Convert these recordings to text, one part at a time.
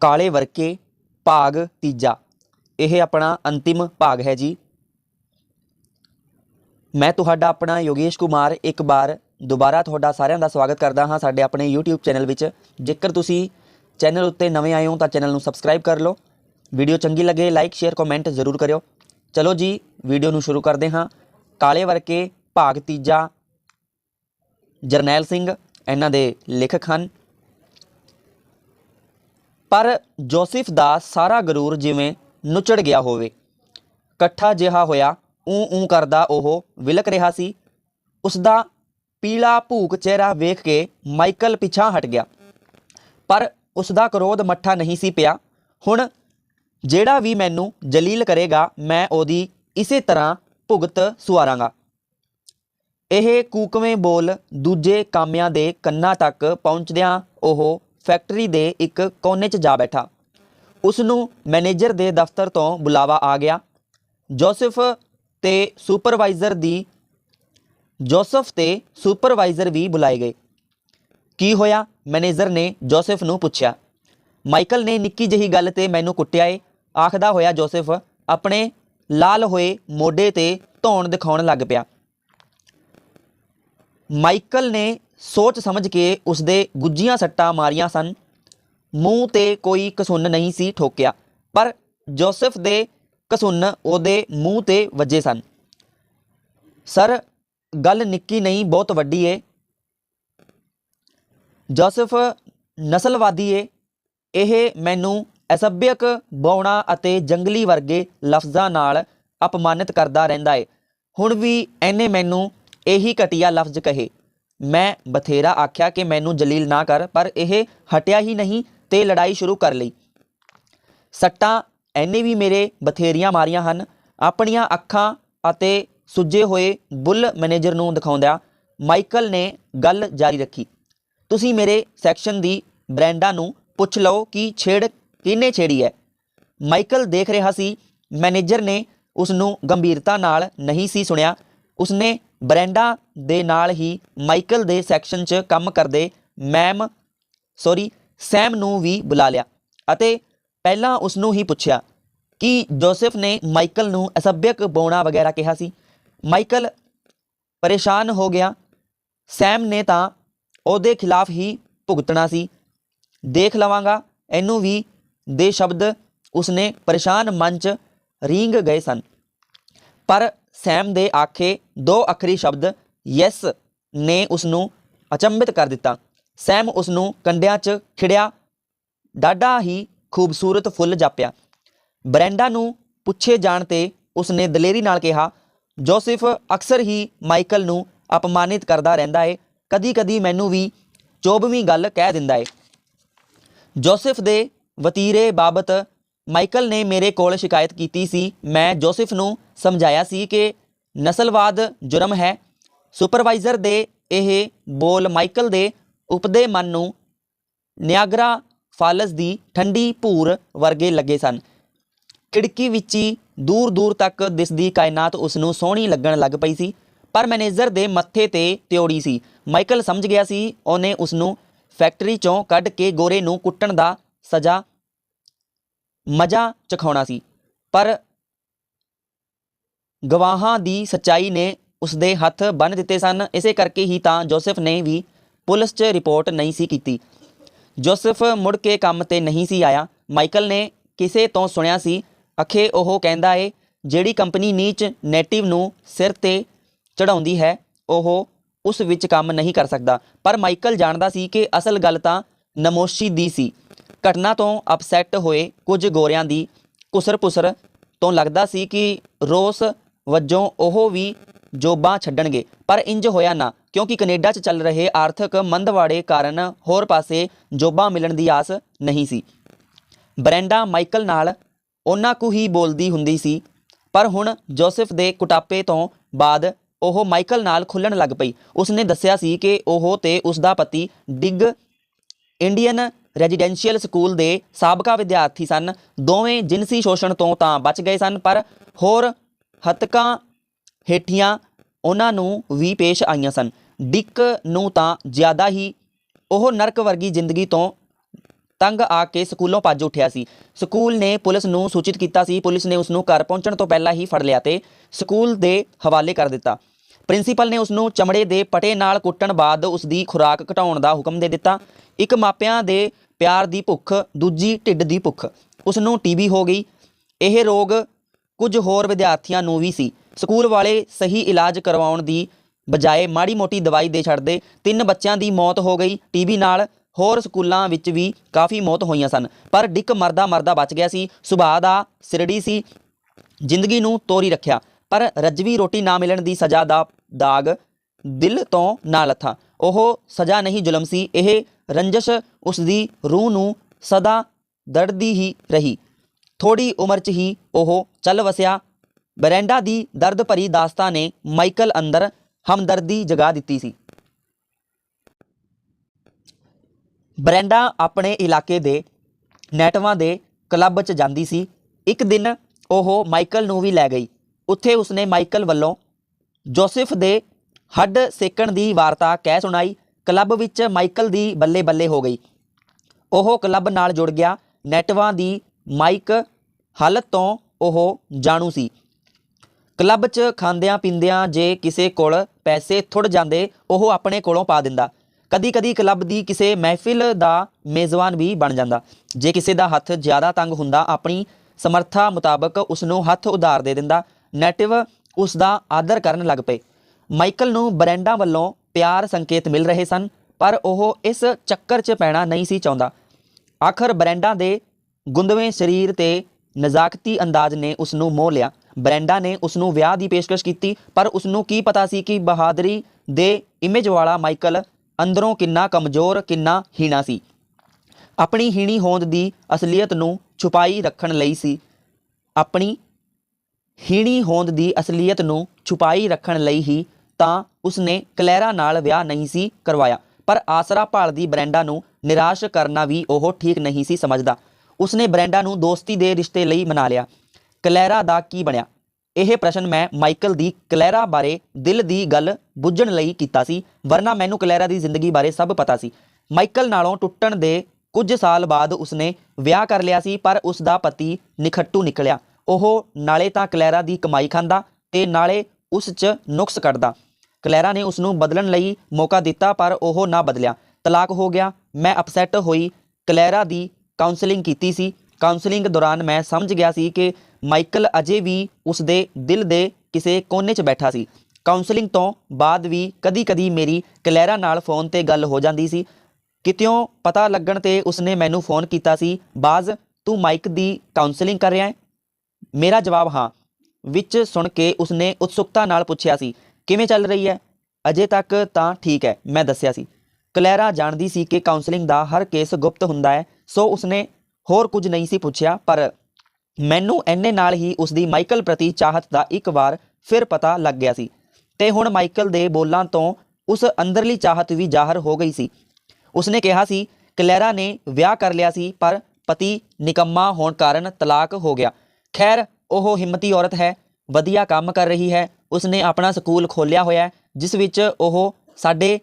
ਕਾਲੇ ਵਰਕੇ ਭਾਗ ਤੀਜਾ। ਇਹ ਆਪਣਾ ਅੰਤਿਮ ਭਾਗ ਹੈ ਜੀ। ਮੈਂ ਤੁਹਾਡਾ ਆਪਣਾ ਯੋਗੇਸ਼ ਕੁਮਾਰ ਇੱਕ ਵਾਰ ਦੁਬਾਰਾ ਤੁਹਾਡਾ ਸਾਰਿਆਂ ਦਾ ਸਵਾਗਤ ਕਰਦਾ ਹਾਂ ਸਾਡੇ ਆਪਣੇ YouTube ਚੈਨਲ ਵਿੱਚ। ਜੇਕਰ ਤੁਸੀਂ ਚੈਨਲ ਉੱਤੇ ਨਵੇਂ ਆਏ ਹੋ ਤਾਂ ਚੈਨਲ ਨੂੰ ਸਬਸਕ੍ਰਾਈਬ ਕਰ ਲਓ। ਵੀਡੀਓ ਚੰਗੀ ਲੱਗੇ ਲਾਈਕ, ਸ਼ੇਅਰ, ਕਮੈਂਟ ਜ਼ਰੂਰ ਕਰਿਓ। ਚਲੋ ਜੀ, ਵੀਡੀਓ ਨੂੰ ਸ਼ੁਰੂ ਕਰਦੇ ਹਾਂ। ਕਾਲੇ ਵਰਕੇ ਭਾਗ ਤੀਜਾ। ਜਰਨੈਲ ਸਿੰਘ, ਇਹਨਾਂ ਦੇ ਲੇਖਕ ਹਨ। ਪਰ ਜੋਸਫ ਦਾ ਸਾਰਾ ਗਰੂਰ ਜਿਵੇਂ ਨੁਚੜ ਗਿਆ ਹੋਵੇ। ਇਕੱਠਾ ਜਿਹਾ ਹੋਇਆ ਊ ਊ ਕਰਦਾ ਉਹ ਵਿਲਕ ਰਿਹਾ ਸੀ। ਉਸ ਦਾ ਪੀਲਾ ਭੂਕ ਚਿਹਰਾ ਵੇਖ ਕੇ ਮਾਈਕਲ ਪਿਛਾਂ ਹਟ ਗਿਆ। ਪਰ ਉਸ ਦਾ ਕਰੋਧ ਮੱਠਾ ਨਹੀਂ ਸੀ ਪਿਆ। ਹੁਣ ਜਿਹੜਾ ਵੀ ਮੈਨੂੰ ਜਲੀਲ ਕਰੇਗਾ, ਮੈਂ ਉਹਦੀ ਇਸੇ ਤਰ੍ਹਾਂ ਭੁਗਤ ਸੁਆਰਾਂਗਾ। ਇਹ ਕੂਕਵੇਂ ਬੋਲ ਦੂਜੇ ਕਾਮਿਆਂ ਦੇ ਕੰਨਾਂ ਤੱਕ ਪਹੁੰਚਦਿਆਂ ਉਹ ਫੈਕਟਰੀ ਦੇ ਇੱਕ ਕੋਨੇ 'ਚ ਜਾ ਬੈਠਾ। ਉਸ ਨੂੰ ਮੈਨੇਜਰ ਦੇ ਦਫ਼ਤਰ ਤੋਂ ਬੁਲਾਵਾ ਆ ਗਿਆ। ਜੋਸਫ ਤੇ ਸੁਪਰਵਾਈਜ਼ਰ ਦੀ, ਜੋਸਫ ਤੇ ਸੁਪਰਵਾਈਜ਼ਰ ਵੀ ਬੁਲਾਏ ਗਏ। ਕੀ ਹੋਇਆ? ਮੈਨੇਜਰ ਨੇ ਜੋਸਫ ਨੂੰ ਪੁੱਛਿਆ। ਮਾਈਕਲ ਨੇ ਨਿੱਕੀ ਜਿਹੀ ਗੱਲ ਤੇ ਮੈਨੂੰ ਕੁੱਟਿਆ ਏ। ਆਖਦਾ ਹੋਇਆ ਜੋਸਫ ਆਪਣੇ ਲਾਲ ਹੋਏ ਮੋਢੇ ਤੇ ਧੌਣ ਦਿਖਾਉਣ ਲੱਗ ਪਿਆ। ਮਾਈਕਲ ਨੇ ਸੋਚ ਸਮਝ ਕੇ ਉਸਦੇ ਗੁੱਜੀਆਂ ਸੱਟਾਂ ਮਾਰੀਆਂ ਸਨ। ਮੂੰਹ ਤੇ ਕੋਈ ਕਸੁੰਨ ਨਹੀਂ ਸੀ ਠੋਕਿਆ, ਪਰ ਜੋਸਫ ਦੇ ਕਸੁੰਨ ਉਹਦੇ ਮੂੰਹ ਤੇ ਵੱਜੇ ਸਨ। ਸਰ, ਗੱਲ ਨਿੱਕੀ ਨਹੀਂ, ਬਹੁਤ ਵੱਡੀ ਏ। ਜੋਸਫ ਨਸਲਵਾਦੀ ਏ। ਇਹ ਮੈਨੂੰ ਅਸਭਿਅਕ ਬੌਣਾ ਅਤੇ ਜੰਗਲੀ ਵਰਗੇ ਲਫ਼ਜ਼ਾਂ ਨਾਲ ਅਪਮਾਨਿਤ ਕਰਦਾ ਰਹਿੰਦਾ ਏ। ਹੁਣ ਵੀ ਇਹਨੇ ਮੈਨੂੰ ਇਹੀ ਘਟੀਆ ਲਫ਼ਜ਼ ਕਹੇ। ਮੈਂ ਬਥੇਰਾ ਆਖਿਆ ਕਿ ਮੈਨੂੰ ਜਲੀਲ ਨਾ ਕਰ, ਪਰ ਇਹ ਹਟਿਆ ਹੀ ਨਹੀਂ ਤੇ ਲੜਾਈ ਸ਼ੁਰੂ ਕਰ ਲਈ। ਸੱਟਾਂ ਐਨੇ ਵੀ ਮੇਰੇ ਬਥੇਰੀਆਂ ਮਾਰੀਆਂ ਹਨ, ਆਪਣੀਆਂ ਅੱਖਾਂ ਅਤੇ ਸੁੱਜੇ ਹੋਏ ਬੁੱਲ ਮੈਨੇਜਰ ਨੂੰ ਦਿਖਾਉਂਦਿਆਂ ਮਾਈਕਲ ਨੇ ਗੱਲ ਜਾਰੀ ਰੱਖੀ। ਤੁਸੀਂ ਮੇਰੇ ਸੈਕਸ਼ਨ ਦੀ ਬ੍ਰੈਂਡਾਂ ਨੂੰ ਪੁੱਛ ਲਓ ਕਿ ਛੇੜ ਕਿਹਨੇ ਛੇੜੀ ਹੈ। ਮਾਈਕਲ ਦੇਖ ਰਿਹਾ ਸੀ, ਮੈਨੇਜਰ ਨੇ ਉਸ ਨੂੰ ਗੰਭੀਰਤਾ ਨਾਲ ਨਹੀਂ ਸੀ ਸੁਣਿਆ। ਉਸਨੇ ਬ੍ਰੈਂਡਾ ਦੇ ਨਾਲ ਹੀ ਮਾਈਕਲ ਦੇ ਸੈਕਸ਼ਨ 'ਚ ਕੰਮ ਕਰਦੇ ਮੈਮ, ਸੌਰੀ, ਸੈਮ ਨੂੰ ਵੀ ਬੁਲਾ ਲਿਆ ਅਤੇ ਪਹਿਲਾਂ ਉਸ ਨੂੰ ਹੀ ਪੁੱਛਿਆ ਕਿ ਜੋਸਫ ਨੇ ਮਾਈਕਲ ਨੂੰ ਅਸਭਿਅਕ ਬੋਣਾ ਵਗੈਰਾ ਕਿਹਾ ਸੀ। ਮਾਈਕਲ ਪਰੇਸ਼ਾਨ ਹੋ ਗਿਆ। ਸੈਮ ਨੇ ਤਾਂ ਉਹਦੇ ਖਿਲਾਫ ਹੀ ਭੁਗਤਣਾ ਸੀ। ਦੇਖ ਲਵਾਂਗਾ, ਇਹਨੂੰ ਵੀ ਦੇ ਸ਼ਬਦ ਉਸਨੇ ਪਰੇਸ਼ਾਨ ਮਨ 'ਚ ਰੀਂਗ ਗਏ ਸਨ। ਪਰ ਸੈਮ ਦੇ ਆਖੇ ਦੋ ਅੱਖਰੀ ਸ਼ਬਦ ਯੈਸ ਨੇ ਉਸ ਨੂੰ ਅਚੰਭਿਤ ਕਰ ਦਿੱਤਾ। ਸੈਮ ਉਸ ਨੂੰ ਕੰਡਿਆਂ 'ਚ ਖਿੜਿਆ। ਡਾਡਾ ਹੀ ਖੂਬਸੂਰਤ ਫੁੱਲ ਜਾਪਿਆ। ਬ੍ਰੈਂਡਾ ਨੂੰ ਪੁੱਛੇ ਜਾਣ ਤੇ ਉਸਨੇ ਦਲੇਰੀ ਨਾਲ ਕਿਹਾ, ਜੋਸਫ, ਅਕਸਰ ਹੀ ਮਾਈਕਲ ਨੂੰ ਅਪਮਾਨਿਤ ਕਰਦਾ ਰਹਿੰਦਾ ਏ। ਕਦੀ-ਕਦੀ ਮੈਨੂੰ ਵੀ ਚੋਬਵੀਂ ਗੱਲ ਕਹਿ ਦਿੰਦਾ ਏ। ਜੋਸਫ ਦੇ ਵਤੀਰੇ ਬਾਬਤ ਮਾਈਕਲ ਨੇ ਮੇਰੇ ਕੋਲ ਸ਼ਿਕਾਇਤ ਕੀਤੀ ਸੀ। ਮੈਂ ਜੋਸਫ ਨੂੰ ਸਮਝਾਇਆ ਸੀ ਕਿ ਨਸਲਵਾਦ ਜੁਰਮ ਹੈ। ਸੁਪਰਵਾਈਜ਼ਰ ਦੇ ਇਹ ਬੋਲ ਮਾਈਕਲ ਦੇ ਉਪਦੇ ਮਨ ਨੂੰ ਨਿਆਗਰਾ ਫਾਲਸ ਦੀ ਠੰਡੀ ਭੂਰ ਵਰਗੇ ਲੱਗੇ ਸਨ। ਖਿੜਕੀ ਵਿੱਚ ਹੀ ਦੂਰ ਦੂਰ ਤੱਕ ਦਿਸਦੀ ਕਾਇਨਾਤ ਉਸ ਨੂੰ ਸੋਹਣੀ ਲੱਗਣ ਲੱਗ ਪਈ ਸੀ, ਪਰ ਮੈਨੇਜਰ ਦੇ ਮੱਥੇ ਤੇ ਤਿਉੜੀ ਸੀ। ਮਾਈਕਲ ਸਮਝ ਗਿਆ ਸੀ, ਉਹਨੇ ਉਸ ਨੂੰ ਫੈਕਟਰੀ ਚੋਂ ਕੱਢ ਕੇ ਗੋਰੇ ਨੂੰ ਕੁੱਟਣ ਦਾ ਸਜ਼ਾ ਮਜ਼ਾ ਚਖਾਉਣਾ ਸੀ। ਪਰ ਗਵਾਹਾਂ ਦੀ ਸੱਚਾਈ ਨੇ ਉਸਦੇ ਹੱਥ ਬੰਨ ਦਿੱਤੇ ਸਨ। ਇਸੇ ਕਰਕੇ ਹੀ ਤਾਂ ਜੋਸਫ ਨੇ ਵੀ ਪੁਲਿਸ 'ਚ ਰਿਪੋਰਟ ਨਹੀਂ ਸੀ ਕੀਤੀ। ਜੋਸਫ ਮੁੜ ਕੇ ਕੰਮ ਤੇ ਨਹੀਂ ਸੀ ਆਇਆ। ਮਾਈਕਲ ਨੇ ਕਿਸੇ ਤੋਂ ਸੁਣਿਆ ਸੀ। ਅਖੇ ਉਹ ਕਹਿੰਦਾ ਏ, ਜਿਹੜੀ ਕੰਪਨੀ ਨੀਚ ਨੈਟਿਵ ਨੂੰ ਸਿਰ ਤੇ ਚੜਾਉਂਦੀ ਹੈ, ਉਹ ਉਸ ਵਿੱਚ ਕੰਮ ਨਹੀਂ ਕਰ ਸਕਦਾ। ਪਰ ਮਾਈਕਲ ਜਾਣਦਾ ਸੀ ਕਿ ਅਸਲ ਗੱਲ ਤਾਂ ਨਮੋਸ਼ੀ ਦੀ ਸੀ। ਘਟਨਾ ਤੋਂ ਅਪਸੈਟ ਹੋਏ ਕੁਝ ਗੋਰਿਆਂ ਦੀ ਕੁਸਰ-ਪੁਸਰ ਤੋਂ ਲੱਗਦਾ ਸੀ ਕਿ ਰੋਸ ਵਜੋਂ ਉਹ ਵੀ ਜੋਬਾਂ ਛੱਡਣਗੇ, ਪਰ ਇੰਜ ਹੋਇਆ ਨਾ, ਕਿਉਂਕਿ ਕੈਨੇਡਾ 'ਚ ਚੱਲ ਰਹੇ ਆਰਥਿਕ ਮੰਦਵਾੜੇ ਕਾਰਨ ਹੋਰ ਪਾਸੇ ਜੋਬਾਂ ਮਿਲਣ ਦੀ ਆਸ ਨਹੀਂ ਸੀ। ਬ੍ਰੈਂਡਾ ਮਾਈਕਲ ਨਾਲ ਉਹਨਾਂ ਕੁ ਹੀ ਬੋਲਦੀ ਹੁੰਦੀ ਸੀ, ਪਰ ਹੁਣ ਜੋਸਫ ਦੇ ਕੁਟਾਪੇ ਤੋਂ ਬਾਅਦ ਉਹ ਮਾਈਕਲ ਨਾਲ ਖੁੱਲਣ ਲੱਗ ਪਈ। ਉਸਨੇ ਦੱਸਿਆ ਸੀ ਕਿ ਉਹ ਤੇ ਉਸ ਦਾ ਪਤੀ ਡਿਗ, ਇੰਡੀਅਨ ਰੈਜ਼ੀਡੈਂਸ਼ੀਅਲ ਸਕੂਲ ਦੇ ਸਾਬਕਾ ਵਿਦਿਆਰਥੀ ਸਨ। ਦੋਵੇਂ ਜਿਨਸੀ ਸ਼ੋਸ਼ਣ ਤੋਂ ਤਾਂ ਬਚ ਗਏ ਸਨ, ਪਰ ਹੋਰ ਹਤਕਾਂ ਹੇਠੀਆਂ ਉਹਨਾਂ ਨੂੰ ਵੀ ਪੇਸ਼ ਆਈਆਂ ਸਨ। ਡਿਕ ਨੂੰ ਤਾਂ ਜ਼ਿਆਦਾ ਹੀ ਉਹ ਨਰਕ ਵਰਗੀ ਜ਼ਿੰਦਗੀ ਤੋਂ ਤੰਗ ਆ ਕੇ ਸਕੂਲੋਂ ਭੱਜ ਉੱਠਿਆ ਸੀ। ਸਕੂਲ ਨੇ ਪੁਲਿਸ ਨੂੰ ਸੂਚਿਤ ਕੀਤਾ ਸੀ। ਪੁਲਿਸ ਨੇ ਉਸ ਨੂੰ ਘਰ ਪਹੁੰਚਣ ਤੋਂ ਪਹਿਲਾਂ ਹੀ ਫੜ ਲਿਆ ਤੇ ਸਕੂਲ ਦੇ ਹਵਾਲੇ ਕਰ ਦਿੱਤਾ। ਪ੍ਰਿੰਸੀਪਲ ਨੇ ਉਸ ਨੂੰ ਚਮੜੇ ਦੇ ਪਟੇ ਨਾਲ ਕੁੱਟਣ ਬਾਅਦ ਉਸ ਦੀ ਖੁਰਾਕ ਘਟਾਉਣ ਦਾ ਹੁਕਮ ਦੇ ਦਿੱਤਾ। ਇੱਕ ਮਾਪਿਆਂ ਦੇ ਪਿਆਰ ਦੀ ਭੁੱਖ, ਦੂਜੀ ਢਿੱਡ ਦੀ ਭੁੱਖ। ਉਸ ਨੂੰ ਟੀਬੀ ਹੋ ਗਈ। ਇਹ ਰੋਗ ਕੁਝ ਹੋਰ ਵਿਦਿਆਰਥੀਆਂ ਨੂੰ ਵੀ ਸੀ। ਸਕੂਲ ਵਾਲੇ ਸਹੀ ਇਲਾਜ ਕਰਵਾਉਣ ਦੀ ਬਜਾਏ ਮਾੜੀ ਮੋਟੀ ਦਵਾਈ ਦੇ ਛੱਡਦੇ ਤਿੰਨ ਬੱਚਿਆਂ ਦੀ ਮੌਤ ਹੋ ਗਈ। ਟੀਬੀ ਨਾਲ ਹੋਰ ਸਕੂਲਾਂ ਵਿੱਚ ਵੀ ਕਾਫੀ ਮੌਤ ਹੋਈਆਂ ਸਨ। ਪਰ ਡਿੱਕ ਮਰਦਾ ਮਰਦਾ ਬਚ ਗਿਆ ਸੀ। ਸੁਭਾਅ ਦਾ ਸਿਰੜੀ ਸੀ। ਜ਼ਿੰਦਗੀ ਨੂੰ ਤੋਰੀ ਰੱਖਿਆ। ਪਰ ਰੱਜਵੀ ਰੋਟੀ ਨਾ ਮਿਲਣ ਦੀ ਸਜ਼ਾ ਦਾ ਦਾਗ ਦਿਲ ਤੋਂ ਨਾ ਲੱਥਾ। ਉਹ ਸਜ਼ਾ ਨਹੀਂ ਜ਼ੁਲਮ ਸੀ। ਇਹ ਰੰਜਸ਼ ਉਸ ਦੀ ਰੂਹ ਨੂੰ ਸਦਾ ਦਰਦੀ ਹੀ ਰਹੀ। ਥੋੜੀ ਉਮਰ 'ਚ ਹੀ ਉਹ ਚੱਲ ਵਸਿਆ। ਬਰੈਂਡਾ ਦੀ ਦਰਦ ਭਰੀ ਦਾਸਤਾਂ ਨੇ ਮਾਈਕਲ ਅੰਦਰ ਹਮਦਰਦੀ ਜਗਾ ਦਿੱਤੀ ਸੀ। ਬਰੈਂਡਾ ਆਪਣੇ ਇਲਾਕੇ ਦੇ ਨੈਟਵਾਂ ਦੇ ਕਲੱਬ 'ਚ ਜਾਂਦੀ ਸੀ। ਇੱਕ ਦਿਨ ਉਹ ਮਾਈਕਲ ਨੂੰ ਵੀ ਲੈ ਗਈ। ਉੱਥੇ ਉਸਨੇ ਮਾਈਕਲ ਵੱਲੋਂ ਜੋਸੇਫ ਦੇ ਹੱਡ ਸੇਕਣ ਦੀ ਵਾਰਤਾ ਕਹਿ ਸੁਣਾਈ। ਕਲੱਬ ਵਿੱਚ ਮਾਈਕਲ ਦੀ ਬੱਲੇ ਬੱਲੇ ਹੋ ਗਈ। ਉਹ ਕਲੱਬ ਨਾਲ ਜੁੜ ਗਿਆ। ਨੈਟਵਾਂ ਦੀ ਮਾਈਕ ਹਾਲਤ ਤੋਂ ਉਹ ਜਾਣੂ ਸੀ। ਕਲੱਬ 'ਚ ਖਾਂਦਿਆਂ ਪੀਂਦਿਆਂ ਜੇ ਕਿਸੇ ਕੋਲ ਪੈਸੇ ਥੁੜ ਜਾਂਦੇ, ਉਹ ਆਪਣੇ ਕੋਲੋਂ ਪਾ ਦਿੰਦਾ। ਕਦੀ-ਕਦੀ ਕਲੱਬ ਦੀ ਕਿਸੇ ਮਹਿਫਿਲ ਦਾ ਮੇਜ਼ਬਾਨ ਵੀ ਬਣ ਜਾਂਦਾ। ਜੇ ਕਿਸੇ ਦਾ ਹੱਥ ਜ਼ਿਆਦਾ ਤੰਗ ਹੁੰਦਾ, ਆਪਣੀ ਸਮਰੱਥਾ ਮੁਤਾਬਕ ਉਸ ਨੂੰ ਹੱਥ ਉਧਾਰ ਦੇ ਦਿੰਦਾ। ਨੈਟਿਵ ਉਸ ਦਾ ਆਦਰ ਕਰਨ ਲੱਗ ਪਏ। ਮਾਈਕਲ ਨੂੰ ਬਰੈਂਡਾਂ ਵੱਲੋਂ ਪਿਆਰ ਸੰਕੇਤ ਮਿਲ ਰਹੇ ਸਨ, ਪਰ ਉਹ ਇਸ ਚੱਕਰ 'ਚ ਪੈਣਾ ਨਹੀਂ ਸੀ ਚਾਹੁੰਦਾ। ਆਖਰ ਬਰੈਂਡਾ ਦੇ ਗੁੰਦਵੇਂ ਸਰੀਰ ਤੇ ਨਜ਼ਾਕਤੀ ਅੰਦਾਜ਼ ਨੇ ਉਸ ਨੂੰ ਮੋਹ ਲਿਆ। ਬਰੈਂਡਾ ਨੇ ਉਸ ਨੂੰ ਵਿਆਹ ਦੀ ਪੇਸ਼ਕਸ਼ ਕੀਤੀ, ਪਰ ਉਸ ਨੂੰ ਕੀ ਪਤਾ ਸੀ ਕਿ ਬਹਾਦਰੀ ਦੇ ਇਮੇਜ ਵਾਲਾ ਮਾਈਕਲ ਅੰਦਰੋਂ ਕਿੰਨਾ ਕਮਜ਼ੋਰ, ਕਿੰਨਾ ਹੀਣਾ ਸੀ। ਆਪਣੀ ਹੀਣੀ ਹੋਂਦ ਦੀ ਅਸਲੀਅਤ ਨੂੰ ਛੁਪਾਈ ਰੱਖਣ ਲਈ ਸੀ। ਆਪਣੀ ਹੀਣੀ ਹੋਂਦ ਦੀ ਅਸਲੀਅਤ ਨੂੰ ਛੁਪਾਈ ਰੱਖਣ ਲਈ ਹੀ ਤਾਂ ਉਸਨੇ ਕਲੈਰਾ ਨਾਲ ਵਿਆਹ ਨਹੀਂ ਸੀ ਕਰਵਾਇਆ, ਪਰ ਆਸਰਾ ਭਾਲਦੀ ਬਰੈਂਡਾ ਨੂੰ ਨਿਰਾਸ਼ ਕਰਨਾ ਵੀ ਉਹ ਠੀਕ ਨਹੀਂ ਸੀ ਸਮਝਦਾ। ਉਸਨੇ ਬਰੈਂਡਾ ਨੂੰ ਦੋਸਤੀ ਦੇ ਰਿਸ਼ਤੇ ਲਈ ਮਨਾ ਲਿਆ। ਕਲੈਰਾ ਦਾ ਕੀ ਬਣਿਆ? ਇਹ ਪ੍ਰਸ਼ਨ ਮੈਂ ਮਾਈਕਲ ਦੀ ਕਲੈਰਾ ਬਾਰੇ ਦਿਲ ਦੀ ਗੱਲ ਬੁੱਝਣ ਲਈ ਕੀਤਾ ਸੀ, ਵਰਨਾ ਮੈਨੂੰ ਕਲੈਰਾ ਦੀ ਜ਼ਿੰਦਗੀ ਬਾਰੇ ਸਭ ਪਤਾ ਸੀ। ਮਾਈਕਲ ਨਾਲੋਂ ਟੁੱਟਣ ਦੇ ਕੁਝ ਸਾਲ ਬਾਅਦ ਉਸਨੇ ਵਿਆਹ ਕਰ ਲਿਆ ਸੀ, ਪਰ ਉਸ ਦਾ ਪਤੀ ਨਿਖੱਟੂ ਨਿਕਲਿਆ। ਉਹ ਨਾਲੇ ਤਾਂ ਕਲੈਰਾ ਦੀ ਕਮਾਈ ਖਾਂਦਾ ਤੇ ਨਾਲੇ ਉਸ 'ਚ ਨੁਕਸ ਕੱਢਦਾ। ਕਲੈਰਾ ਨੇ ਉਸ ਨੂੰ ਬਦਲਣ ਲਈ ਮੌਕਾ ਦਿੱਤਾ, ਪਰ ਉਹ ਨਾ ਬਦਲਿਆ। ਤਲਾਕ ਹੋ ਗਿਆ। ਮੈਂ ਅਪਸੈਟ ਹੋਈ। ਕਲੈਰਾ ਦੀ ਕਾਉਂਸਲਿੰਗ ਕੀਤੀ ਸੀ। ਕਾਉਂਸਲਿੰਗ ਦੌਰਾਨ ਮੈਂ ਸਮਝ ਗਿਆ ਸੀ ਕਿ ਮਾਈਕਲ ਅਜੇ ਵੀ ਉਸ ਦੇ ਦਿਲ ਦੇ ਕਿਸੇ ਕੋਨੇ 'ਚ ਬੈਠਾ ਸੀ। ਕਾਉਂਸਲਿੰਗ ਤੋਂ ਬਾਅਦ ਵੀ ਕਦੀ-ਕਦੀ ਮੇਰੀ ਕਲੈਰਾ ਨਾਲ ਫੋਨ ਤੇ ਗੱਲ ਹੋ ਜਾਂਦੀ ਸੀ। ਕਿਤਿਓਂ ਪਤਾ ਲੱਗਣ ਤੇ ਉਸਨੇ ਮੈਨੂੰ ਫੋਨ ਕੀਤਾ ਸੀ, ਬਾਜ਼, ਤੂੰ ਮਾਈਕ ਦੀ ਕਾਉਂਸਲਿੰਗ ਕਰ ਰਿਹਾ ਹੈ ਮੇਰਾ ਜਵਾਬ, ਹਾਂ। ਵਿੱਚ ਸੁਣ ਕੇ ਉਸਨੇ ਉਤਸੁਕਤਾ ਨਾਲ ਪੁੱਛਿਆ ਸੀ ਕਿਵੇਂ ਚੱਲ ਰਹੀ ਹੈ? ਅਜੇ ਤੱਕ ਤਾਂ ਠੀਕ ਹੈ, ਮੈਂ ਦੱਸਿਆ ਸੀ। ਕਲੈਰਾ ਜਾਣਦੀ ਸੀ ਕਿ ਕਾਉਂਸਲਿੰਗ ਦਾ ਹਰ ਕੇਸ ਗੁਪਤ ਹੁੰਦਾ ਹੈ, ਸੋ ਉਸਨੇ ਹੋਰ ਕੁਝ ਨਹੀਂ ਸੀ ਪੁੱਛਿਆ, ਪਰ ਮੈਨੂੰ ਐਨੇ ਨਾਲ ਹੀ ਉਸ ਦੀ ਮਾਈਕਲ ਪ੍ਰਤੀ ਚਾਹਤ ਦਾ ਇੱਕ ਵਾਰ ਫਿਰ ਪਤਾ ਲੱਗ ਗਿਆ ਸੀ। ਤੇ ਹੁਣ ਮਾਈਕਲ ਦੇ ਬੋਲਾਂ ਤੋਂ ਉਸ ਅੰਦਰਲੀ ਚਾਹਤ ਵੀ ਜ਼ਾਹਰ ਹੋ ਗਈ ਸੀ। ਉਸਨੇ ਕਿਹਾ ਸੀ, ਕਲੈਰਾ ਨੇ ਵਿਆਹ ਕਰ ਲਿਆ ਸੀ, ਪਰ ਪਤੀ ਨਿਕੰਮਾ ਹੋਣ ਕਾਰਨ ਤਲਾਕ ਹੋ ਗਿਆ। ਖੈਰ, ਉਹ ਹਿੰਮਤੀ ਔਰਤ ਹੈ, ਵਧੀਆ ਕੰਮ ਕਰ ਰਹੀ ਹੈ ਉਸਨੇ ਆਪਣਾ ਸਕੂਲ ਖੋਲ੍ਹਿਆ ਹੋਇਆ ਜਿਸ ਵਿੱਚ ਉਹ ਸਾਡੇ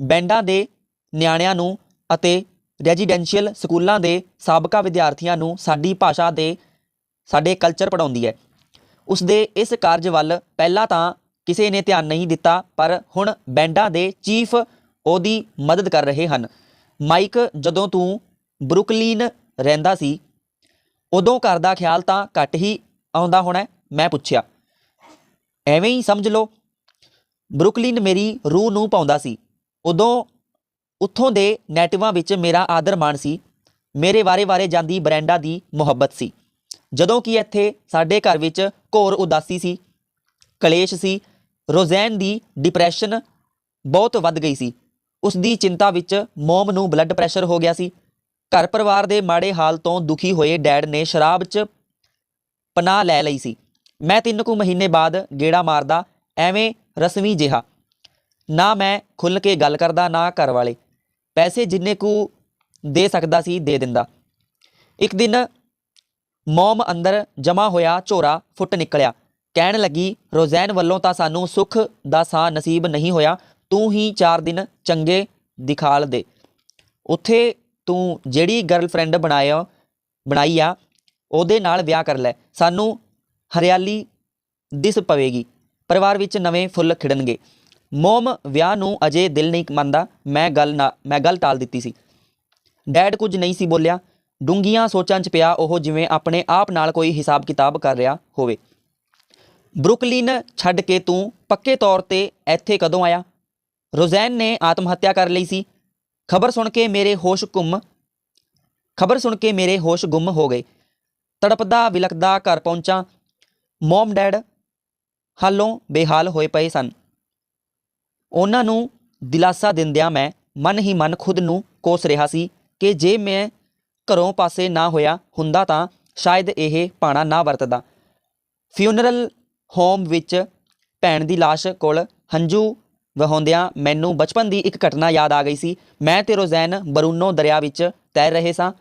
ਬੈਂਡਾਂ ਦੇ ਨਿਆਣਿਆਂ ਨੂੰ ਅਤੇ ਰੈਜ਼ੀਡੈਂਸ਼ੀਅਲ ਸਕੂਲਾਂ ਦੇ ਸਾਬਕਾ ਵਿਦਿਆਰਥੀਆਂ ਨੂੰ ਸਾਡੀ ਭਾਸ਼ਾ ਦੇ, ਸਾਡੇ ਕਲਚਰ ਪੜਾਉਂਦੀ ਹੈ। ਉਸ ਦੇ ਇਸ ਕਾਰਜ ਵੱਲ ਪਹਿਲਾਂ ਤਾਂ ਕਿਸੇ ਨੇ ਧਿਆਨ ਨਹੀਂ ਦਿੱਤਾ, ਪਰ ਹੁਣ ਬੈਂਡਾਂ ਦੇ ਚੀਫ ਉਹਦੀ ਮਦਦ ਕਰ ਰਹੇ ਹਨ। ਮਾਈਕ, ਜਦੋਂ ਤੂੰ ਬਰੁਕਲਿਨ ਰਹਿੰਦਾ ਸੀ, ਉਦੋਂ ਘਰ ਦਾ ਖਿਆਲ ਤਾਂ ਘੱਟ ਹੀ ਆਉਂਦਾ ਹੋਣਾ ਮੈਂ ਪੁੱਛਿਆ। ਐਵੇਂ ਹੀ ਸਮਝ ਲਓ। ਬਰੁਕਲਿਨ ਮੇਰੀ ਰੂਹ ਨੂੰ ਪਾਉਂਦਾ ਸੀ। ਉਦੋਂ ਉੱਥੋਂ ਦੇ ਨੈਟਿਵਾਂ ਵਿੱਚ ਮੇਰਾ ਆਦਰ ਮਾਣ ਸੀ। ਮੇਰੇ ਵਾਰੇ-ਵਾਰੇ ਜਾਂਦੀ ਬਰੈਂਡਾ ਦੀ ਮੁਹੱਬਤ ਸੀ। ਜਦੋਂ ਕਿ ਇੱਥੇ ਸਾਡੇ ਘਰ ਵਿੱਚ ਘੋਰ ਉਦਾਸੀ ਸੀ, ਕਲੇਸ਼ ਸੀ, ਰੋਜ਼ੈਨ ਦੀ ਡਿਪਰੈਸ਼ਨ ਬਹੁਤ ਵੱਧ ਗਈ ਸੀ। ਉਸ ਦੀ ਚਿੰਤਾ ਵਿੱਚ ਮੋਮ ਨੂੰ ਬਲੱਡ ਪ੍ਰੈਸ਼ਰ ਹੋ ਗਿਆ ਸੀ। ਘਰ ਪਰਿਵਾਰ ਦੇ ਮਾੜੇ ਹਾਲ ਤੋਂ ਦੁਖੀ ਹੋਏ ਡੈਡ ਨੇ ਸ਼ਰਾਬ 'ਚ ਪਨਾਹ ਲੈ ਲਈ ਸੀ। ਮੈਂ ਤਿੰਨ ਕੁ ਮਹੀਨੇ ਬਾਅਦ ਗੇੜਾ ਮਾਰਦਾ, ਐਵੇਂ ਰਸਮੀ ਜਿਹਾ। ਨਾ ਮੈਂ ਖੁੱਲ ਕੇ ਗੱਲ ਕਰਦਾ, ਨਾ ਘਰ ਵਾਲੇ। ਪੈਸੇ ਜਿੰਨੇ ਕੁ ਦੇ ਸਕਦਾ ਸੀ, ਦੇ ਦਿੰਦਾ। ਇੱਕ ਦਿਨ ਮੋਮ ਅੰਦਰ ਜਮਾ ਹੋਇਆ, ਝੋਰਾ ਫੁੱਟ ਨਿਕਲਿਆ। ਕਹਿਣ ਲੱਗੀ, ਰੋਜ਼ੈਨ ਵੱਲੋਂ ਤਾਂ ਸਾਨੂੰ ਸੁੱਖ ਦਾ ਸਾਹ ਨਸੀਬ ਨਹੀਂ ਹੋਇਆ, ਤੂੰ ਹੀ 4 ਦਿਨ ਚੰਗੇ ਦਿਖਾਲ ਦੇ। ਉੱਥੇ ਤੂੰ ਜਿਹੜੀ ਗਰਲਫ੍ਰੈਂਡ ਬਣਾਇਆ ਬਣਾਈ ਆ, ਉਹਦੇ ਨਾਲ ਵਿਆਹ ਕਰ ਲੈ। ਸਾਨੂੰ ਹਰਿਆਲੀ ਦਿਸ ਪਵੇਗੀ। ਪਰਿਵਾਰ ਵਿੱਚ ਨਵੇਂ ਫੁੱਲ ਖਿੜਨਗੇ। ਮੋਮ ਵਿਆਹ ਨੂੰ ਅਜੇ ਦਿਲ ਨਹੀਂ ਮੰਨਦਾ। ਮੈਂ ਗੱਲ ਨਾ ਮੈਂ ਗੱਲ ਟਾਲ ਦਿੱਤੀ ਸੀ। ਡੈਡ ਕੁਝ ਨਹੀਂ ਸੀ ਬੋਲਿਆ। ਡੂੰਗੀਆਂ ਸੋਚਾਂ 'ਚ ਪਿਆ ਉਹ ਜਿਵੇਂ ਆਪਣੇ ਆਪ ਨਾਲ ਕੋਈ ਹਿਸਾਬ ਕਿਤਾਬ ਕਰ ਰਿਹਾ ਹੋਵੇ। ਬਰੁਕਲਿਨ ਛੱਡ ਕੇ ਤੂੰ ਪੱਕੇ ਤੌਰ ਤੇ ਇੱਥੇ ਕਦੋਂ ਆਇਆ? ਰੋਜ਼ੈਨ ਨੇ ਆਤਮ ਹੱਤਿਆ ਕਰ ਲਈ ਸੀ। ਖਬਰ ਸੁਣ ਕੇ ਮੇਰੇ ਹੋਸ਼ ਗੁੰਮ ਖਬਰ ਸੁਣ ਕੇ ਮੇਰੇ ਹੋਸ਼ ਗੁੰਮ ਹੋ ਗਏ। ਤੜਪਦਾ ਵਿਲਕਦਾ ਘਰ ਪਹੁੰਚਾਂ। ਮਮ ਡੈਡ ਹਾਲੋਂ ਬੇਹਾਲ ਹੋਏ ਪਏ ਸਨ। ਉਹਨਾਂ ਨੂੰ ਦਿਲਾਸਾ ਦਿੰਦਿਆਂ ਮੈਂ ਮਨ ਹੀ ਮਨ ਖੁਦ ਨੂੰ ਕੋਸ ਰਿਹਾ ਸੀ ਕਿ ਜੇ ਮੈਂ ਘਰੋਂ ਪਾਸੇ ਨਾ ਹੋਇਆ ਹੁੰਦਾ ਤਾਂ ਸ਼ਾਇਦ ਇਹ ਪਾਣਾ ਨਾ ਵਰਤਦਾ। ਫਿਊਨਰਲ ਹੋਮ ਵਿੱਚ ਭੈਣ ਦੀ ਲਾਸ਼ ਕੋਲ ਹੰਝੂ ਵਹਾਉਂਦਿਆਂ ਮੈਨੂੰ ਬਚਪਨ ਦੀ ਇੱਕ ਘਟਨਾ ਯਾਦ ਆ ਗਈ ਸੀ। ਮੈਂ ਤੇ ਰੋਜ਼ੈਨ ਬਰੂਨੋ ਦਰਿਆ ਵਿੱਚ ਤੈਰ ਰਹੇ ਸਾਂ।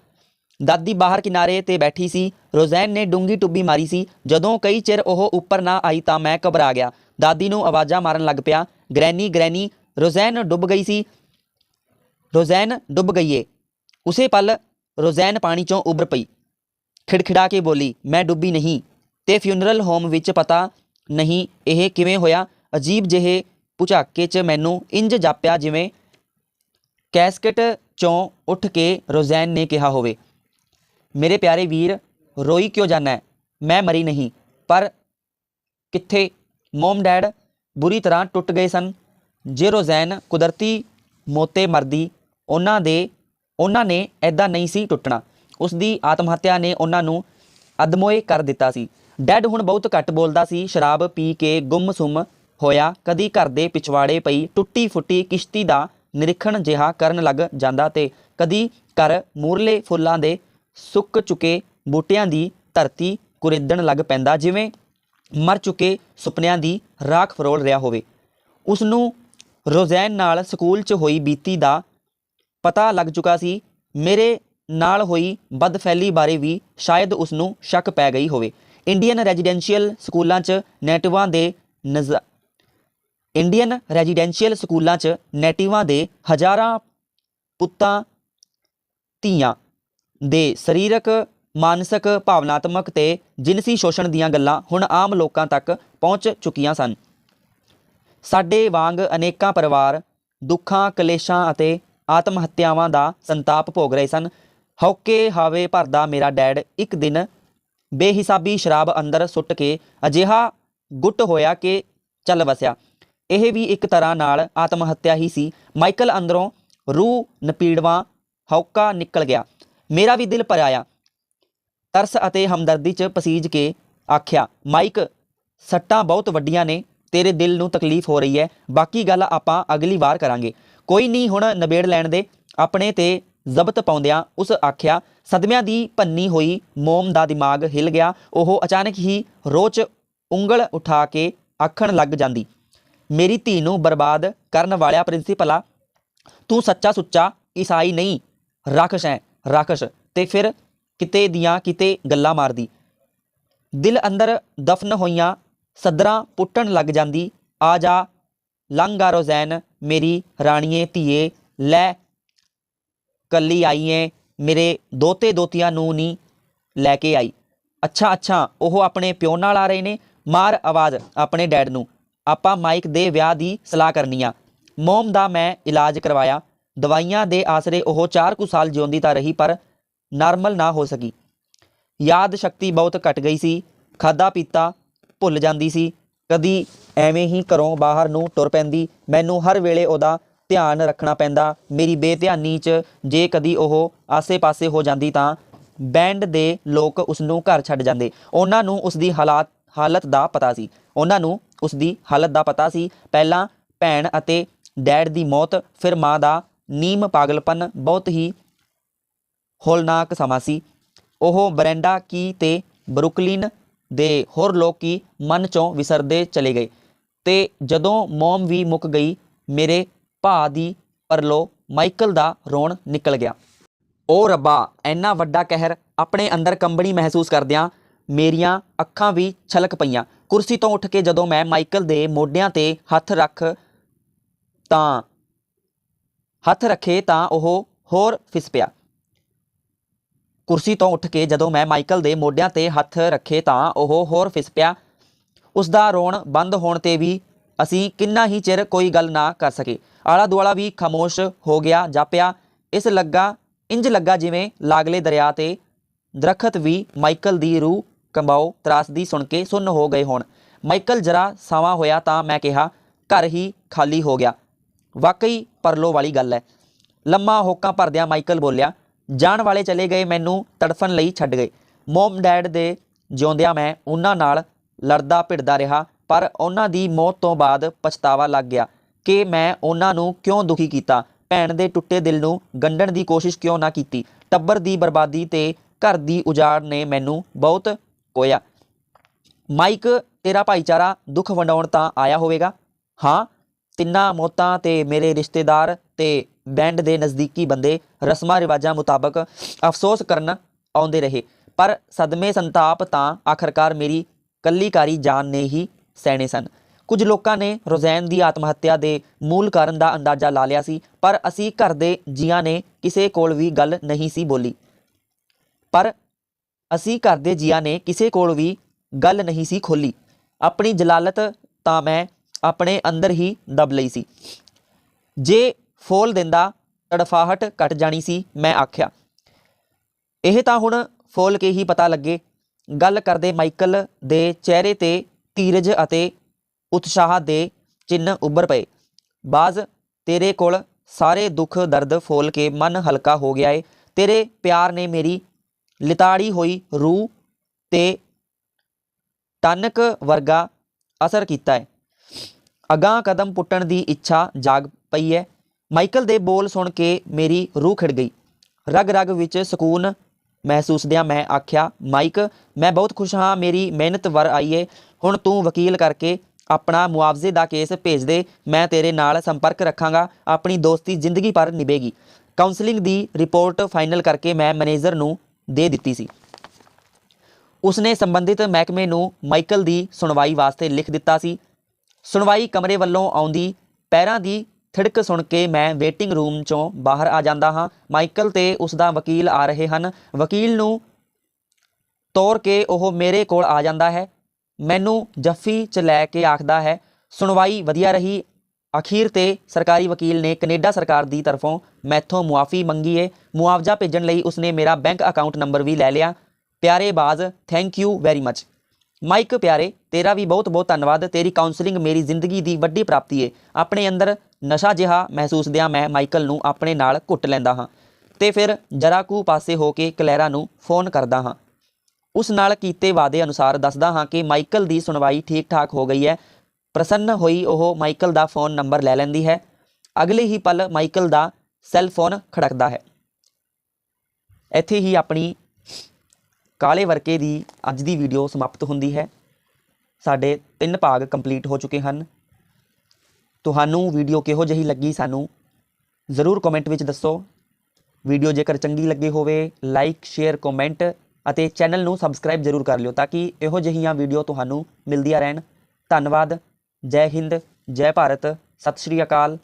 ਦਾਦੀ ਬਾਹਰ ਕਿਨਾਰੇ ਤੇ ਬੈਠੀ ਸੀ। ਰੋਜ਼ੈਨ ਨੇ ਡੂੰਗੀ ਟੁੱਬੀ ਮਾਰੀ ਸੀ। ਜਦੋਂ ਕਈ ਚਿਰ ਉਹ ਉੱਪਰ ਨਾ ਆਈ ਤਾਂ ਮੈਂ ਘਬਰਾ ਗਿਆ। ਦਾਦੀ ਨੂੰ ਆਵਾਜ਼ਾਂ ਮਾਰਨ ਲੱਗ ਪਿਆ। ਗ੍ਰੈਨੀ ਗ੍ਰੈਨੀ ਰੋਜ਼ੈਨ ਡੁੱਬ ਗਈ ਸੀ। ਰੋਜ਼ੈਨ ਡੁੱਬ ਗਈ ਏ ਉਸੇ ਪਲ ਰੋਜ਼ੈਨ ਪਾਣੀ ਚੋਂ ਉੱਭਰ ਪਈ। ਖਿੜਖਿੜਾ ਕੇ ਬੋਲੀ, ਮੈਂ ਡੁੱਬੀ ਨਹੀਂ। ਤੇ ਫਿਊਨਰਲ ਹੋਮ ਵਿੱਚ ਪਤਾ ਨਹੀਂ ਇਹ ਕਿਵੇਂ ਹੋਇਆ। ਅਜੀਬ ਜਿਹੇ ਪੁਝਾਕੇ 'ਚ ਮੈਨੂੰ ਇੰਜ ਜਾਪਿਆ ਜਿਵੇਂ ਕੈਸਕਟ ਚੋਂ ਉੱਠ ਕੇ ਰੋਜ਼ੈਨ ਨੇ ਕਿਹਾ ਹੋਵੇ। ਮੇਰੇ ਪਿਆਰੇ ਵੀਰ, ਰੋਈ ਕਿਉਂ ਜਾਣਾ ਮੈਂ ਮਰੀ ਨਹੀਂ, ਪਰ ਕਿੱਥੇ? ਮਮ ਡੈਡ ਬੁਰੀ ਤਰ੍ਹਾਂ ਟੁੱਟ ਗਏ ਸਨ। ਜੇ ਰੋਜ਼ੈਨ ਕੁਦਰਤੀ ਮੋਤੇ ਮਰਦੀ, ਉਹਨਾਂ ਦੇ, ਉਹਨਾਂ ਨੇ ਐਦਾਂ ਨਹੀਂ ਸੀ ਟੁੱਟਣਾ। ਉਸ ਦੀ ਆਤਮ ਹੱਤਿਆ ਨੇ ਉਹਨਾਂ ਨੂੰ ਅਦਮੋਏ ਕਰ ਦਿੱਤਾ ਸੀ। ਡੈਡ ਹੁਣ ਬਹੁਤ ਘੱਟ ਬੋਲਦਾ ਸੀ। ਸ਼ਰਾਬ ਪੀ ਕੇ ਗੁੰਮ-ਸੁੰਮ ਹੋਇਆ, ਕਦੀ ਘਰ ਦੇ ਪਿਛਵਾੜੇ ਪਈ ਟੁੱਟੀ ਫੁੱਟੀ ਕਿਸ਼ਤੀ ਦਾ ਨਿਰੀਖਣ ਜਿਹਾ ਕਰਨ ਲੱਗ ਜਾਂਦਾ ਤੇ ਕਦੀ ਘਰ ਮੂਰਲੇ ਫੁੱਲਾਂ ਦੇ ਸੁੱਕ ਚੁੱਕੇ ਬੂਟਿਆਂ ਦੀ ਧਰਤੀ ਕੁਰੇਦਣ ਲੱਗ ਪੈਂਦਾ, ਜਿਵੇਂ ਮਰ ਚੁੱਕੇ ਸੁਪਨਿਆਂ ਦੀ ਰਾਖ ਫਰੋਲ ਰਿਹਾ ਹੋਵੇ। ਉਸ ਨੂੰ ਰੋਜ਼ੈਨ ਨਾਲ ਸਕੂਲ 'ਚ ਹੋਈ ਬੀਤੀ ਦਾ ਪਤਾ ਲੱਗ ਚੁੱਕਾ ਸੀ। ਮੇਰੇ ਨਾਲ ਹੋਈ ਬਦਫੈਲੀ ਬਾਰੇ ਵੀ ਸ਼ਾਇਦ ਉਸ ਨੂੰ ਸ਼ੱਕ ਪੈ ਗਈ ਹੋਵੇ। ਇੰਡੀਅਨ ਰੈਜ਼ੀਡੈਂਸ਼ੀਅਲ ਸਕੂਲਾਂ 'ਚ ਨੈਟਿਵਾਂ ਦੇ ਨਜ਼ਾ, ਇੰਡੀਅਨ ਰੈਜ਼ੀਡੈਂਸ਼ੀਅਲ ਸਕੂਲਾਂ 'ਚ ਨੈਟਿਵਾਂ ਦੇ ਹਜ਼ਾਰਾਂ ਪੁੱਤਾਂ, ਧੀਆਂ ਦੇ ਸਰੀਰਕ, ਮਾਨਸਿਕ, ਭਾਵਨਾਤਮਕ ਤੇ ਜਿਨਸੀ ਸ਼ੋਸ਼ਣ ਦੀਆਂ ਗੱਲਾਂ ਹੁਣ ਆਮ ਲੋਕਾਂ ਤੱਕ ਪਹੁੰਚ ਚੁੱਕੀਆਂ ਸਨ। ਸਾਡੇ ਵਾਂਗ ਅਨੇਕਾਂ ਪਰਿਵਾਰ ਦੁੱਖਾਂ, ਕਲੇਸ਼ਾਂ ਅਤੇ ਆਤਮ ਹੱਤਿਆਵਾਂ ਦਾ ਸੰਤਾਪ ਭੋਗ ਰਹੇ ਸਨ। ਹੌਕੇ ਹਾਵੇ ਭਰਦਾ ਮੇਰਾ ਡੈਡ ਇੱਕ ਦਿਨ ਬੇਹਿਸਾਬੀ ਸ਼ਰਾਬ ਅੰਦਰ ਸੁੱਟ ਕੇ ਅਜਿਹਾ ਗੁੱਟ ਹੋਇਆ ਕਿ ਚੱਲ ਵਸਿਆ। ਇਹ ਵੀ ਇੱਕ ਤਰ੍ਹਾਂ ਨਾਲ ਆਤਮ ਹੱਤਿਆ ਹੀ ਸੀ। ਮਾਈਕਲ ਅੰਦਰੋਂ ਰੂਹ ਨਪੀੜਵਾਂ ਹੌਕਾ ਨਿਕਲ ਗਿਆ। ਮੇਰਾ ਵੀ ਦਿਲ ਭਰਿਆ ਤਰਸ ਅਤੇ ਹਮਦਰਦੀ 'ਚ ਪਸੀਜ ਕੇ ਆਖਿਆ, ਮਾਈਕ, ਸੱਟਾਂ ਬਹੁਤ ਵੱਡੀਆਂ ਨੇ, ਤੇਰੇ ਦਿਲ ਨੂੰ ਤਕਲੀਫ ਹੋ ਰਹੀ ਹੈ। ਬਾਕੀ ਗੱਲ ਆਪਾਂ ਅਗਲੀ ਵਾਰ ਕਰਾਂਗੇ। ਕੋਈ ਨਹੀਂ ਹੁਣ ਨਿਬੇੜ ਲੈਣ ਦੇ। ਆਪਣੇ ਤੇ ਜ਼ਬਤ ਪਾਉਂਦਿਆਂ ਉਸ ਆਖਿਆ, ਸਦਮਿਆਂ ਦੀ ਭੰਨੀ ਹੋਈ ਮੋਮ ਦਾ ਦਿਮਾਗ ਹਿਲ ਗਿਆ। ਉਹ ਅਚਾਨਕ ਹੀ ਰੋਚ ਉਂਗਲ ਉਠਾ ਕੇ ਆਖਣ ਲੱਗ ਜਾਂਦੀ, ਮੇਰੀ ਧੀ ਨੂੰ ਬਰਬਾਦ ਕਰਨ ਵਾਲਿਆ ਪ੍ਰਿੰਸੀਪਲਾ, ਤੂੰ ਸੱਚਾ ਸੁੱਚਾ ਈਸਾਈ ਨਹੀਂ, ਰਾਖਸ਼ ਹੈ। ਰਾਖਸ਼ ਤੇ ਫਿਰ ਕਿਤੇ ਦੀਆਂ ਕਿਤੇ ਗੱਲਾਂ ਮਾਰਦੀ। ਦਿਲ ਅੰਦਰ ਦਫਨ ਹੋਈਆਂ ਸਦਰਾਂ ਪੁੱਟਣ ਲੱਗ ਜਾਂਦੀ, ਆ ਜਾ ਲੰਗਾ ਰੋਜ਼ੈਨ ਮੇਰੀ ਰਾਣੀਏ ਧੀਏ, ਲੈ, ਕੱਲੀ ਆਈਏ, ਮੇਰੇ ਦੋਤੇ ਦੋਤੀਆਂ ਨੂੰ ਨਹੀਂ ਲੈ ਕੇ ਆਈ। ਅੱਛਾ ਅੱਛਾ, ਉਹ ਆਪਣੇ ਪਿਓ ਨਾਲ ਆ ਰਹੇ ਨੇ, ਮਾਰ ਆਵਾਜ਼ ਆਪਣੇ ਡੈਡ ਨੂੰ। ਆਪਾਂ ਮਾਈਕ ਦੇ ਵਿਆਹ ਦੀ ਸਲਾਹ ਕਰਨੀ ਆ। ਮੋਮ ਦਾ ਮੈਂ ਇਲਾਜ ਕਰਵਾਇਆ। ਦਵਾਈਆਂ ਦੇ ਆਸਰੇ ਉਹ 4 ਕੁ ਸਾਲ ਜਿਉਂਦੀ ਤਾਂ ਰਹੀ, ਪਰ ਨਾਰਮਲ ਨਾ ਹੋ ਸਕੀ। ਯਾਦ ਸ਼ਕਤੀ ਬਹੁਤ ਘਟ ਗਈ ਸੀ। ਖਾਦਾ ਪੀਤਾ ਭੁੱਲ ਜਾਂਦੀ ਸੀ। ਕਦੀ ਐਵੇਂ ਹੀ ਘਰੋਂ ਬਾਹਰ ਨੂੰ ਤੁਰ ਪੈਂਦੀ। ਮੈਨੂੰ ਹਰ ਵੇਲੇ ਉਹਦਾ ਧਿਆਨ ਰੱਖਣਾ ਪੈਂਦਾ। ਮੇਰੀ ਬੇਧਿਆਨੀ 'ਚ ਜੇ ਕਦੀ ਉਹ ਆਸੇ-ਪਾਸੇ ਹੋ ਜਾਂਦੀ ਤਾਂ ਬੈਂਡ ਦੇ ਲੋਕ ਉਸ ਨੂੰ ਘਰ ਛੱਡ ਜਾਂਦੇ। ਉਹਨਾਂ ਨੂੰ ਉਸ ਦੀ ਹਾਲਾਤ, ਹਾਲਤ ਦਾ ਪਤਾ ਸੀ। ਉਹਨਾਂ ਨੂੰ ਉਸ ਦੀ ਹਾਲਤ ਦਾ ਪਤਾ ਸੀ। ਪਹਿਲਾਂ ਭੈਣ ਅਤੇ ਡੈਡ ਦੀ ਮੌਤ, ਫਿਰ ਮਾਂ ਦਾ ਨੀਮ ਪਾਗਲਪਨ ਬਹੁਤ ਹੀ ਹੋਲਨਾਕ ਸਮਾਂ ਸੀ। ਉਹ ਬਰੈਂਡਾ ਕੀ ਤੇ ਬਰੁਕਲਿਨ ਦੇ ਹੋਰ ਲੋਕ ਕੀ ਮਨ ਚੋਂ ਵਿਸਰਦੇ ਚਲੇ ਗਏ ਤੇ ਜਦੋਂ ਮੋਮ ਵੀ ਮੁੱਕ ਗਈ, ਮੇਰੇ ਭਾ ਦੀ ਪਰਲੋ ਮਾਈਕਲ ਦਾ ਰੋਣ ਨਿਕਲ ਗਿਆ। ਓ ਰੱਬਾ, ਐਨਾ ਵੱਡਾ ਕਹਿਰ ਆਪਣੇ ਅੰਦਰ ਕੰਬਣੀ ਮਹਿਸੂਸ ਕਰਦਿਆਂ ਮੇਰੀਆਂ ਅੱਖਾਂ ਵੀ ਛਲਕ ਪਈਆਂ। ਕੁਰਸੀ ਤੋਂ ਉੱਠ ਕੇ ਜਦੋਂ ਮੈਂ ਮਾਈਕਲ ਦੇ ਮੋਢਿਆਂ ਤੇ ਹੱਥ ਰੱਖ ਤਾਂ ਹੱਥ ਰੱਖੇ ਤਾਂ ਉਹ ਹੋਰ ਫਿਸ ਪਿਆ। ਕੁਰਸੀ ਤੋਂ ਉੱਠ ਕੇ ਜਦੋਂ ਮੈਂ ਮਾਈਕਲ ਦੇ ਮੋਢਿਆਂ ਤੇ ਹੱਥ ਰੱਖੇ ਤਾਂ ਉਹ ਹੋਰ ਫਿਸ ਪਿਆ। ਉਸ ਦਾ ਰੋਣ ਬੰਦ ਹੋਣ ਤੇ ਵੀ ਅਸੀਂ ਕਿੰਨਾ ਹੀ ਚਿਰ ਕੋਈ ਗੱਲ ਨਾ ਕਰ ਸਕੇ। ਆਲਾ ਦੁਆਲਾ ਵੀ ਖਾਮੋਸ਼ ਹੋ ਗਿਆ, ਜਾਪਿਆ, ਇਸ ਲੱਗਾ, ਇੰਜ ਲੱਗਾ ਜਿਵੇਂ ਲਾਗਲੇ ਦਰਿਆ ਤੇ ਦਰਖਤ ਵੀ ਮਾਈਕਲ ਦੀ ਰੂਹ ਕੰਬਾਓ ਤਰਾਸਦੀ ਸੁਣ ਕੇ ਸੁੰਨ ਹੋ ਗਏ ਹੋਣ। ਮਾਈਕਲ ਜਰਾ ਸਾਵਾ ਹੋਇਆ ਤਾਂ ਮੈਂ ਕਿਹਾ, ਘਰ ਹੀ ਖਾਲੀ ਹੋ ਗਿਆ। ਵਾਕਈ ਪਰਲੋ ਵਾਲੀ ਗੱਲ ਹੈ। ਲੰਮਾ ਹੋਕਾਂ ਭਰਦਿਆਂ ਮਾਈਕਲ ਬੋਲਿਆ, ਜਾਣ ਵਾਲੇ ਚਲੇ ਗਏ, ਮੈਨੂੰ ਤੜਫਣ ਲਈ ਛੱਡ ਗਏ। ਮੋਮ ਡੈਡ ਦੇ ਜਿਉਂਦਿਆਂ ਮੈਂ ਉਹਨਾਂ ਨਾਲ ਲੜਦਾ ਭਿੜਦਾ ਰਿਹਾ, ਪਰ ਉਹਨਾਂ ਦੀ ਮੌਤ ਤੋਂ ਬਾਅਦ ਪਛਤਾਵਾ ਲੱਗ ਗਿਆ ਕਿ ਮੈਂ ਉਹਨਾਂ ਨੂੰ ਕਿਉਂ ਦੁਖੀ ਕੀਤਾ। ਭੈਣ ਦੇ ਟੁੱਟੇ ਦਿਲ ਨੂੰ ਗੰਢਣ ਦੀ ਕੋਸ਼ਿਸ਼ ਕਿਉਂ ਨਾ ਕੀਤੀ? ਟੱਬਰ ਦੀ ਬਰਬਾਦੀ ਤੇ ਘਰ ਦੀ ਉਜਾੜ ਨੇ ਮੈਨੂੰ ਬਹੁਤ ਕੋਇਆ ਮਾਈਕ, ਤੇਰਾ ਭਾਈਚਾਰਾ ਦੁੱਖ ਵੰਡਾਉਣ ਤਾਂ ਆਇਆ ਹੋਵੇਗਾ? ਹਾਂ ਤਿੰਨਾਂ ਮੌਤਾਂ ਤੇ ਮੇਰੇ ਰਿਸ਼ਤੇਦਾਰ ਤੇ ਬੈਂਡ ਦੇ ਨਜ਼ਦੀਕੀ ਬੰਦੇ ਰਸਮਾਂ ਰਿਵਾਜਾਂ ਮੁਤਾਬਕ ਅਫਸੋਸ ਕਰਨ ਆਉਂਦੇ ਰਹੇ। ਪਰ ਸਦਮੇ ਸੰਤਾਪ ਤਾਂ ਆਖਰਕਾਰ ਮੇਰੀ ਕੱਲੀਕਾਰੀ ਜਾਨ ਨੇ ਹੀ ਸਹਿਣੇ ਸਨ। ਕੁਝ ਲੋਕਾਂ ਨੇ ਰੋਜ਼ੈਨ ਦੀ ਆਤਮ ਹੱਤਿਆ ਦੇ ਮੂਲ ਕਾਰਨ ਦਾ ਅੰਦਾਜ਼ਾ ਲਾ ਲਿਆ ਸੀ, ਪਰ ਅਸੀਂ ਘਰ ਦੇ ਜੀਆਂ ਨੇ ਕਿਸੇ ਕੋਲ ਵੀ ਗੱਲ ਨਹੀਂ ਸੀ ਬੋਲੀ। ਪਰ ਅਸੀਂ ਘਰ ਦੇ ਜੀਆਂ ਨੇ ਕਿਸੇ ਕੋਲ ਵੀ ਗੱਲ ਨਹੀਂ ਸੀ ਖੋਲੀ ਆਪਣੀ ਜਲਾਲਤ ਤਾਂ ਮੈਂ ਆਪਣੇ ਅੰਦਰ ਹੀ ਦਬ ਲਈ ਸੀ। ਜੇ ਫੋਲ ਦਿੰਦਾ, ਤੜਫਾਹਟ ਘਟ ਜਾਣੀ ਸੀ, ਮੈਂ ਆਖਿਆ। ਇਹ ਤਾਂ ਹੁਣ ਫੋਲ ਕੇ ਹੀ ਪਤਾ ਲੱਗੇ। ਗੱਲ ਕਰਦੇ ਮਾਈਕਲ ਦੇ ਚਿਹਰੇ ਤੇ ਧੀਰਜ ਅਤੇ ਉਤਸ਼ਾਹ ਦੇ ਚਿੰਨ੍ਹ ਉੱਭਰ ਪਏ। ਬਾਜ਼, ਤੇਰੇ ਕੋਲ ਸਾਰੇ ਦੁੱਖ ਦਰਦ ਫੋਲ ਕੇ ਮਨ ਹਲਕਾ ਹੋ ਗਿਆ ਏ। ਤੇਰੇ ਪਿਆਰ ਨੇ ਮੇਰੀ ਲਿਤਾੜੀ ਹੋਈ ਰੂਹ ਤੇ ਟਨਕ ਵਰਗਾ ਅਸਰ ਕੀਤਾ ਹੈ ਅਗਾਂਹ ਕਦਮ ਪੁੱਟਣ ਦੀ ਇੱਛਾ ਜਾਗ ਪਈ ਹੈ ਮਾਈਕਲ ਦੇ ਬੋਲ ਸੁਣ ਕੇ ਮੇਰੀ ਰੂਹ ਖਿੜ ਗਈ। ਰਗ ਰਗ ਵਿੱਚ ਸਕੂਨ ਮਹਿਸੂਸਦਿਆਂ ਮੈਂ ਆਖਿਆ, ਮਾਈਕ, ਮੈਂ ਬਹੁਤ ਖੁਸ਼ ਹਾਂ, ਮੇਰੀ ਮਿਹਨਤ ਵਰ ਆਈ ਏ। ਹੁਣ ਤੂੰ ਵਕੀਲ ਕਰਕੇ ਆਪਣਾ ਮੁਆਵਜ਼ੇ ਦਾ ਕੇਸ ਭੇਜ ਦੇ, ਮੈਂ ਤੇਰੇ ਨਾਲ ਸੰਪਰਕ ਰੱਖਾਂਗਾ, ਆਪਣੀ ਦੋਸਤੀ ਜ਼ਿੰਦਗੀ ਭਰ ਨਿਭੇਗੀ। ਕਾਉਂਸਲਿੰਗ ਦੀ ਰਿਪੋਰਟ ਫਾਈਨਲ ਕਰਕੇ ਮੈਂ ਮੈਨੇਜਰ ਨੂੰ ਦੇ ਦਿੱਤੀ ਸੀ। ਉਸਨੇ ਸੰਬੰਧਿਤ ਮਹਿਕਮੇ ਨੂੰ ਮਾਈਕਲ ਦੀ ਸੁਣਵਾਈ ਵਾਸਤੇ ਲਿਖ ਦਿੱਤਾ ਸੀ। ਸੁਣਵਾਈ ਕਮਰੇ ਵੱਲੋਂ ਆਉਂਦੀ, ਪੈਰਾਂ ਦੀ ਥਿੜਕ ਸੁਣ ਕੇ ਮੈਂ ਵੇਟਿੰਗ ਰੂਮ ਚੋਂ ਬਾਹਰ ਆ ਜਾਂਦਾ ਹਾਂ। ਮਾਈਕਲ ਤੇ ਉਸ ਦਾ ਵਕੀਲ ਆ ਰਹੇ ਹਨ। ਵਕੀਲ ਨੂੰ ਤੋਰ ਕੇ ਉਹ ਮੇਰੇ ਕੋਲ ਆ ਜਾਂਦਾ ਹੈ। ਮੈਨੂੰ ਜੱਫੀ ਚ ਲੈ ਕੇ ਆਖਦਾ ਹੈ, ਸੁਣਵਾਈ ਵਧੀਆ ਰਹੀ। ਅਖੀਰ ਤੇ ਸਰਕਾਰੀ ਵਕੀਲ ਨੇ ਕੈਨੇਡਾ ਸਰਕਾਰ ਦੀ ਤਰਫੋਂ ਮੈਥੋਂ ਮੁਆਫੀ ਮੰਗੀ ਏ। ਮੁਆਵਜ਼ਾ ਭੇਜਣ ਲਈ ਉਸਨੇ ਮੇਰਾ ਬੈਂਕ ਅਕਾਊਂਟ ਨੰਬਰ ਵੀ ਲੈ ਲਿਆ। ਪਿਆਰੇ ਬਾਜ਼ thank you very much mike ਪਿਆਰੇ, ਤੇਰਾ ਵੀ ਬਹੁਤ ਬਹੁਤ ਧੰਨਵਾਦ। ਤੇਰੀ ਕਾਉਂਸਲਿੰਗ ਮੇਰੀ ਜ਼ਿੰਦਗੀ ਦੀ ਵੱਡੀ ਪ੍ਰਾਪਤੀ ਏ। ਆਪਣੇ ਅੰਦਰ ਨਸ਼ਾ ਜਿਹਾ ਮਹਿਸੂਸਦਿਆਂ ਮੈਂ ਮਾਈਕਲ ਨੂੰ ਆਪਣੇ ਨਾਲ ਘੁੱਟ ਲੈਂਦਾ ਹਾਂ। ਤੇ ਫਿਰ ਜਰਾਕੂ ਪਾਸੇ ਹੋ ਕੇ ਕਲੈਰਾ ਨੂੰ ਫੋਨ ਕਰਦਾ ਹਾਂ। ਉਸ ਨਾਲ ਕੀਤੇ ਵਾਅਦੇ ਅਨੁਸਾਰ ਦੱਸਦਾ ਹਾਂ ਕਿ ਮਾਈਕਲ ਦੀ ਸੁਣਵਾਈ ਠੀਕ ਠਾਕ ਹੋ ਗਈ ਹੈ। ਪ੍ਰਸੰਨ ਹੋਈ ਉਹ ਮਾਈਕਲ ਦਾ ਫੋਨ ਨੰਬਰ ਲੈ ਲੈਂਦੀ ਹੈ। ਅਗਲੇ ਹੀ ਪਲ ਮਾਈਕਲ ਦਾ ਸੈੱਲ ਫੋਨ ਖੜਕਦਾ ਹੈ। ਇੱਥੇ ਹੀ ਆਪਣੀ ਕਾਲੇ ਵਰਕੇ ਦੀ ਅੱਜ ਦੀ ਵੀਡੀਓ ਸਮਾਪਤ ਹੁੰਦੀ ਹੈ। ਸਾਡੇ ਤਿੰਨ ਭਾਗ ਕੰਪਲੀਟ ਹੋ ਚੁੱਕੇ ਹਨ। ਤੁਹਾਨੂੰ ਵੀਡੀਓ ਕਿਹੋ ਜਿਹੀ ਲੱਗੀ ਸਾਨੂੰ ਜ਼ਰੂਰ ਕਮੈਂਟ ਵਿੱਚ ਦੱਸੋ। ਵੀਡੀਓ ਜੇਕਰ ਚੰਗੀ ਲੱਗੀ ਹੋਵੇ ਲਾਈਕ ਸ਼ੇਅਰ ਕਮੈਂਟ ਅਤੇ ਚੈਨਲ ਨੂੰ ਸਬਸਕ੍ਰਾਈਬ ਜ਼ਰੂਰ ਕਰ ਲਿਓ ਤਾਂ ਕਿ ਇਹੋ ਜਿਹੀਆਂ ਵੀਡੀਓ ਤੁਹਾਨੂੰ ਮਿਲਦੀਆਂ ਰਹਿਣ। ਧੰਨਵਾਦ। ਜੈ ਹਿੰਦ, ਜੈ ਭਾਰਤ। ਸਤਿ ਸ਼੍ਰੀ ਅਕਾਲ।